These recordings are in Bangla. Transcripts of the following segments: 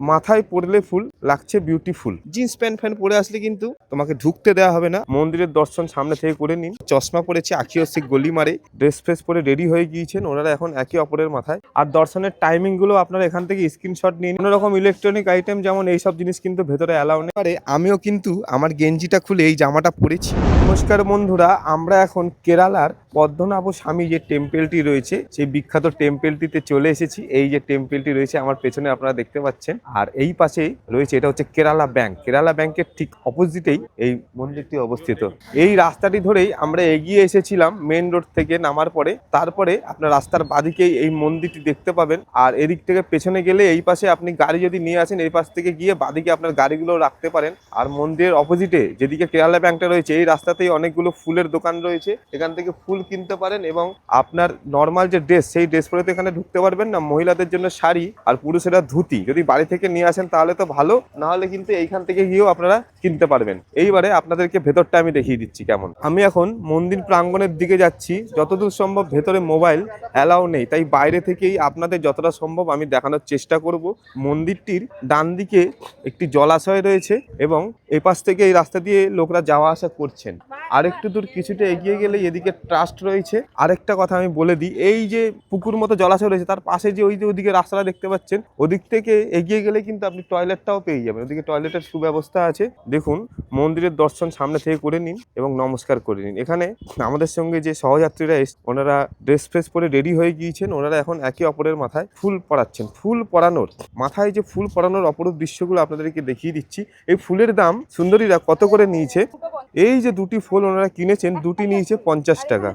মাথায় পড়লে ফুল লাগছে বিউটিফুল জিন্স প্যান্ট ফ্যান্ট পরে আসলে কিন্তু তোমাকে ঢুকতে দেওয়া হবে না। মন্দিরের দর্শন সামনে থেকে করে নিন। চশমা পরেছে আখিও সে গলি মারে। ড্রেস ফ্রেস পরে রেডি হয়ে গিয়েছেন ওনারা এখন একে অপরের মাথায়। আর দর্শনের টাইমিংগুলো আপনারা এখান থেকে স্ক্রিনশট নিন। কোনো রকম ইলেকট্রনিক আইটেম যেমন এইসব জিনিস কিন্তু ভেতরে অ্যালাউ নেই। পারে আমিও কিন্তু আমার গেঞ্জিটা খুলে এই জামাটা পরেছি। নমস্কার বন্ধুরা আমরা এখন কেরালার পদ্মনাভ স্বামী যে টেম্পেলটি রয়েছে সেই বিখ্যাত টেম্পেলটিতে চলে এসেছি। এই যে টেম্পেলটি রয়েছে আমার পেছনে আপনারা দেখতে পাচ্ছেন। আর এই পাশে রয়েছে এটা হচ্ছে কেরালা ব্যাংক। কেরালা ব্যাংকের ঠিক অপোজিটেই এই মন্দিরটি অবস্থিত। এই রাস্তাটি ধরেই আমরা এগিয়ে এসেছিলাম মেন রোড থেকে নামার পরে। তারপরে আপনার রাস্তার বাদিকেই এই মন্দিরটি দেখতে পাবেন। আর এদিক থেকে পেছনে গেলে এই পাশে আপনি গাড়ি যদি নিয়ে আসেন, এই পাশ থেকে গিয়ে বাদিকে আপনার গাড়িগুলো রাখতে পারেন। আর মন্দিরের অপোজিটে যেদিকে কেরালা ব্যাংকটা রয়েছে, এই রাস্তাতেই অনেকগুলো ফুলের দোকান রয়েছে। এখান থেকে ফুল কিনতে পারেন এবং আপনার নর্মাল যে ড্রেস সেই ড্রেস পরে তো এখানে ঢুকতে পারবেন না। মহিলাদের জন্য শাড়ি আর পুরুষেরা ধুতি। যদি বাড়ি থেকে নিয়ে আসেন তাহলে তো ভালো। না হলে কিন্তু এইখান থেকে গিয়েও আপনারা কিনতে পারবেন। এইবারে আপনাদেরকে ভেতরটা আমি দেখিয়ে দিচ্ছি কেমন। আমি এখন মন্দির প্রাঙ্গণের দিকে যাচ্ছি। যতদূর সম্ভব ভেতরে মোবাইল অ্যালাউ নেই। তাই বাইরে থেকেই আপনাদের যতটা সম্ভব আমি দেখানোর চেষ্টা করব। মন্দিরটির ডান দিকে একটি জলাশয় রয়েছে এবং এপাশ থেকে এই রাস্তা দিয়ে লোকরা যাওয়া আসা করছেন। আরেকটু দূর কিছুটা এগিয়ে গেলে এদিকে ট্রাস্ট রয়েছে। আরেকটা কথা আমি বলে দিই, এই যে পুকুর মতো জলাশয় রয়েছে, তার পাশে যে ওই যে ওদিকে রাস্তাটা দেখতে পাচ্ছেন, ওদিক থেকে এগিয়ে গেলে কিন্তু আপনি টয়লেটটাও পেয়ে যাবেন। ওদিকে টয়লেটের সুব্যবস্থা আছে। দেখুন, মন্দিরের দর্শন সামনে থেকে করে নিন এবং নমস্কার করে নিন। এখানে আমাদের সঙ্গে যে সহযাত্রীরা এস, ওনারা ড্রেস ফ্রেস পরে রেডি হয়ে গিয়েছেন। ওনারা এখন একে অপরের মাথায় ফুল পরাচ্ছেন। ফুল পরানোর, মাথায় যে ফুল পরানোর অপরূপ দৃশ্যগুলো আপনাদেরকে দেখিয়ে দিচ্ছি। এই ফুলের দাম সুন্দরীরা কত করে নিয়েছে? এই যে দুটি ফুল ওনারা কিনেছেন দুটি নিয়েছে পঞ্চাশ টাকা।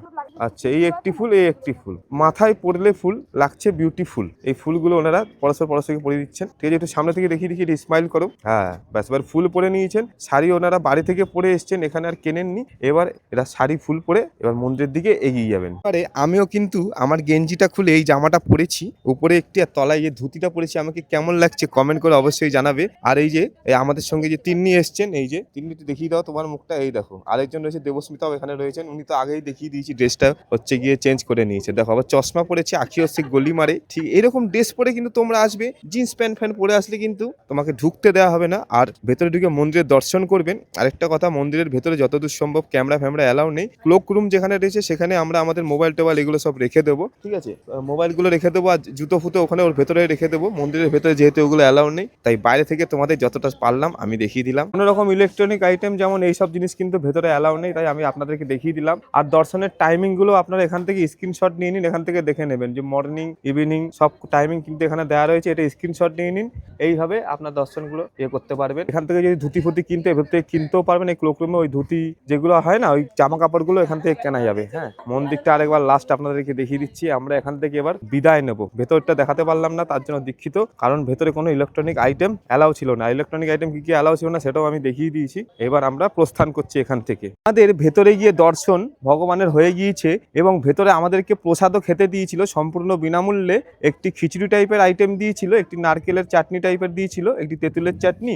আচ্ছা এই একটি ফুল, এই একটি ফুল। মাথায় পড়লে ফুল, লাগছে বিউটিফুল এই ফুলগুলো ওনারা পরস্পর পরস্পরকে পরে দিচ্ছেন। ঠিক আছে, একটু সামনে থেকে দেখিয়ে দেখিয়ে স্মাইল করো। হ্যাঁ ব্যাস, এবার ফুল পরে নিয়েছেন। শাড়ি ওনারা বাড়ি থেকে পরে এসছেন, এখানে আর কেনেননি। এবার এরা শাড়ি, ফুল পরে এবার মন্দিরের দিকে এগিয়ে যাবেন। এবারে আমিও কিন্তু আমার গেঞ্জিটা খুলে এই জামাটা পরেছি। উপরে একটি আর তলায় যে ধুতিটা পরেছি, আমাকে কেমন লাগছে কমেন্ট করে অবশ্যই জানাবে। আর এই যে আমাদের সঙ্গে যে তিন্নি এসছেন, এই যে, তিন্নিটি দেখিয়ে দাও তোমার মুখটা। এই দেখো, আরেকজন রয়েছে, দেবস্মিতাও এখানে রয়েছেন। উনি তো আগেই দেখিয়ে দিয়েছি ড্রেসটা। হচ্ছে গিয়ে চেঞ্জ করে নিয়েছে। দেখো, আবার চশমা পরেছে আখি হচ্ছে গলি মারে। ঠিক এরকম ড্রেস পরে কিন্তু তোমরা আসবে জিন্স প্যান্ট ফ্যান্ট পরে আসলে কিন্তু তোমাকে ঢুকতে দেওয়া হবে না। আর ভেতরে ঢুকে মন্দিরের দর্শন করবেন। আরেকটা কথা, মন্দিরের ভেতরে যতদূর সম্ভব ক্যামেরা ফ্যামেরা অ্যালাউ নেই। ক্লোক রুম যেখানে রয়েছে, সেখানে আমরা আমাদের মোবাইল টোবাইল এগুলো সব রেখে দেবো। ঠিক আছে? মোবাইলগুলো রেখে দেবো আর জুতো ফুতো ওখানে ওর ভেতরে রেখে দেবো। মন্দিরের ভেতরে যেহেতু ওগুলো অ্যালাউ নেই, তাই বাইরে থেকে তোমাদের যতটা পারলাম আমি দেখিয়ে দিলাম। কোনো রকম ইলেকট্রনিক আইটেম যেমন এইসব জিনিস কিন্তু ভেতরে অ্যালাউ নেই, তাই আমি আপনাদেরকে দেখিয়ে দিলাম। আর দর্শনের টাইমিং গুলো আপনারা এখান থেকে স্ক্রিনশট নিয়ে নিন, এখান থেকে দেখে নেবেন যে মর্নিং ইভিনিং সব টাইমিং কিন্তু এখানে দেওয়া রয়েছে, এটা স্ক্রিনশট নিয়ে নিন। এইভাবে আপনার দর্শনগুলো ইয়ে করতে পারবেন। এখান থেকে যদি ধুতি ফুতি কিনতে, এভাবে থেকে কিনতেও পারবেন, এই ক্লোকরুমে ওই ধুতি যেগুলো হয় না, ওই জামা কাপড়গুলো এখান থেকে কেনা যাবে হ্যাঁ। মন্দিরটা আরেকবার লাস্ট আপনাদেরকে দেখিয়ে দিচ্ছি, আমরা এখান থেকে এবার বিদায় নেব। ভেতরটা দেখাতে পারলাম না, তার জন্য দুঃখিত, কারণ ভেতরে কোনো ইলেকট্রনিক আইটেম অ্যালাউ ছিল না। ইলেকট্রনিক আইটেম কি কি অ্যালাউ ছিল না, সেটাও আমি দেখিয়ে দিয়েছি। এবার আমরা প্রস্থান করছি এখান থেকে। আমাদের ভেতরে গিয়ে দর্শন ভগবানের হয়ে গিয়েছে এবং ভেতরে আমাদেরকে প্রসাদও খেতে দিয়েছিল, সম্পূর্ণ বিনামূল্যে। একটি খিচুড়ি টাইপের আইটেম দিয়েছিল, একটি নারকেলের চাটনি টাইপের দিয়েছিল, একটি তেঁতুলের চাটনি,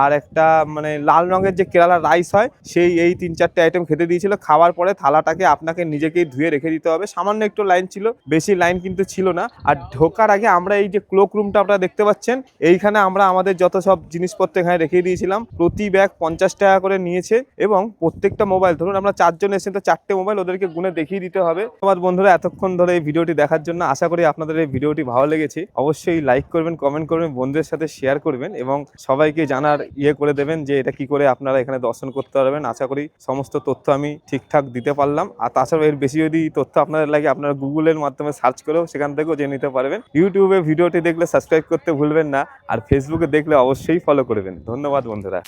আর একটা মানে লাল রঙের যে কেরালা রাইস হয়, সেই এই তিন চারটে আইটেম খেতে দিয়েছিল। খাওয়ার পরে থালাটাকে আপনাকে নিজেকেই ধুয়ে রেখে দিতে হবে। সামান্য একটু লাইন ছিল, বেশি লাইন কিন্তু ছিল না। আর ঢোকার আগে আমরা এই যে ক্লোক রুমটা আপনারা দেখতে পাচ্ছেন, এইখানে আমরা আমাদের যত সব জিনিসপত্র এখানে রেখে দিয়েছিলাম, প্রতি ব্যাগ পঞ্চাশ টাকা করে নিয়েছে এবং প্রত্যেকটা মোবাইল ধরুন আমরা চারজন এসেছেন তো চারটে মোবাইল ওদেরকে গুনে দেখিয়ে দিতে হবে। আমার বন্ধুরা, এতক্ষণ ধরে এই ভিডিওটি দেখার জন্য আশা করি আপনাদের এই ভিডিওটি ভালো লেগেছে। অবশ্যই লাইক করবেন কমেন্ট করবেন, বন্ধুদের সাথে শেয়ার করবেন এবং সবাইকে জানার ইয়ে করে দেবেন যে এটা কি করে আপনারা এখানে দর্শন করতে পারবেন। আশা করি সমস্ত তথ্য আমি ঠিকঠাক দিতে পারলাম। আর তাছাড়াও এর বেশি যদি তথ্য আপনাদের লাগে, আপনারা গুগলের মাধ্যমে সার্চ করেও সেখান থেকেও জেনে নিতে পারবেন। ইউটিউবে ভিডিওটি দেখলে সাবস্ক্রাইব করতে ভুলবেন না। আর ফেসবুকে দেখলে অবশ্যই ফলো করবেন। ধন্যবাদ বন্ধুরা।